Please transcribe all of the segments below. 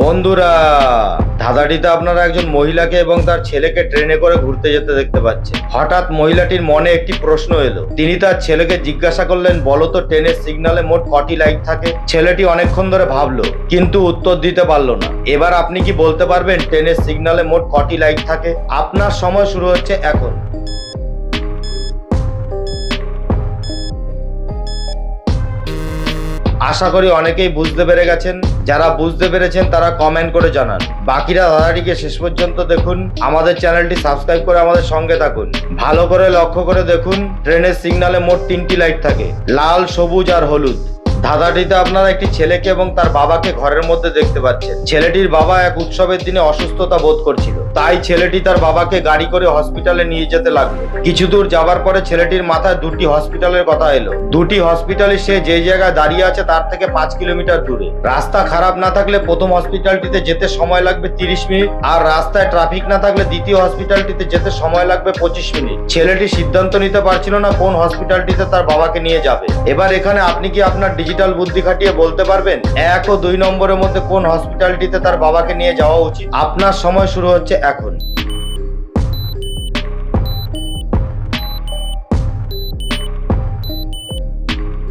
বন্ধুরা, ধাঁধাটিতে আপনারা একজন মহিলাকে এবং তার ছেলেকে ট্রেনে করে ঘুরতে যেতে দেখতে পাচ্ছেন। হঠাৎ মহিলাটির মনে একটি প্রশ্ন এলো। তিনি তার ছেলেকে জিজ্ঞাসা করলেন, বলো তো, ট্রেনের সিগনালে মোট কটি লাইট থাকে? ছেলেটি অনেকক্ষণ ধরে ভাবলো, কিন্তু উত্তর দিতে পারল না। এবার আপনি কি বলতে পারবেন, ট্রেনের সিগনালে মোট কটি লাইট থাকে? আপনার সময় শুরু হচ্ছে এখন। আশা করি অনেকেই বুঝতে পেরে গেছেন। যারা বুঝতে পেরেছেন তারা কমেন্ট করে জানান। বাকিরা দাদাটিকে শেষ পর্যন্ত দেখুন। আমাদের চ্যানেলটি সাবস্ক্রাইব করে আমাদের সঙ্গে থাকুন। ভালো করে লক্ষ্য করে দেখুন, ট্রেনের সিগনালে মোট তিনটি লাইট থাকে। লাল, সবুজ আর হলুদ। ধাঁধাটিতে আপনারা একটি ছেলেকে এবং তার বাবাকে ঘরের মধ্যে দেখতে পাচ্ছেন। ছেলেটির বাবা এক উৎসবের দিনে অসুস্থতা বোধ করছিল। তাই ছেলেটি তার বাবাকে গাড়ি করে হসপিটালে নিয়ে যেতে লাগল। কিছু দূর যাবার পরে ছেলেটির মাথায় দুটি হসপিটালের কথা এলো। দুটি হসপিটালে সে যে জায়গায় দাঁড়িয়ে আছে তার থেকে পাঁচ কিলোমিটার দূরে। রাস্তা খারাপ না থাকলে প্রথম হসপিটালটিতে যেতে সময় লাগবে তিরিশ মিনিট আর রাস্তায় ট্রাফিক না থাকলে দ্বিতীয় হসপিটালটিতে যেতে সময় লাগবে পঁচিশ মিনিট। ছেলেটি সিদ্ধান্ত নিতে পারছিল না কোন হসপিটালটিতে তার বাবাকে নিয়ে যাবে। এবার এখানে আপনি কি আপনার ডিজিটাল বুদ্ধি খাটিয়ে বলতে পারবেন? এক ও দুই নম্বরের মধ্যে কোন হসপিটালটিতে তার বাবাকে নিয়ে যাওয়া উচিত? আপনার সময় শুরু হচ্ছে এখন।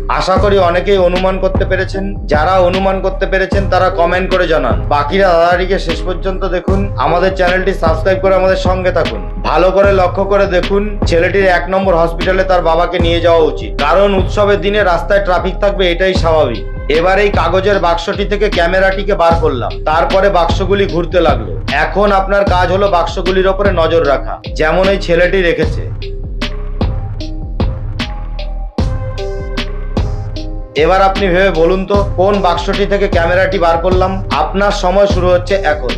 আশা করি অনেকেই অনুমান করতে পেরেছেন। যারা অনুমান করতে পেরেছেন, তারা কমেন্ট করে জানান। বাকিরা দাদাটিকে শেষ পর্যন্ত দেখুন। আমাদের চ্যানেলটি সাবস্ক্রাইব করে আমাদের সঙ্গে থাকুন। ভালো করে লক্ষ্য করে দেখুন, ছেলেটির এক নম্বর হসপিটালে তার বাবাকে নিয়ে যাওয়া উচিত। কারণ উৎসবের দিনে রাস্তায় ট্রাফিক থাকবে, এটাই স্বাভাবিক। এবার এই কাগজের বাক্সটি থেকে ক্যামেরাটিকে বার করলাম। তারপরে বাক্সগুলি ঘুরতে লাগল। এখন আপনার কাজ হলো বাক্সগুলির ওপরে নজর রাখা, যেমন এই ছেলেটি রেখেছে। এবার আপনি ভেবে বলুন তো, কোন বাক্সটি থেকে ক্যামেরাটি বার করলাম? আপনার সময় শুরু হচ্ছে এখন।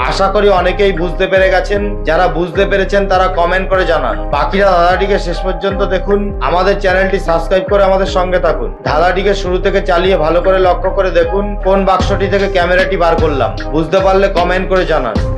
আশা করি অনেকেই বুঝতে পেরে গেছেন। যারা বুঝতে পেরেছেন, তারা কমেন্ট করে জানান। বাকিরা দাদাটিকে শেষ পর্যন্ত দেখুন। আমাদের চ্যানেলটি সাবস্ক্রাইব করে আমাদের সঙ্গে থাকুন। ধাঁধাটিকে শুরু থেকে চালিয়ে ভালো করে লক্ষ্য করে দেখুন। কোন বাক্সটি থেকে ক্যামেরাটি বার করলাম। বুঝতে পারলে কমেন্ট করে জানান।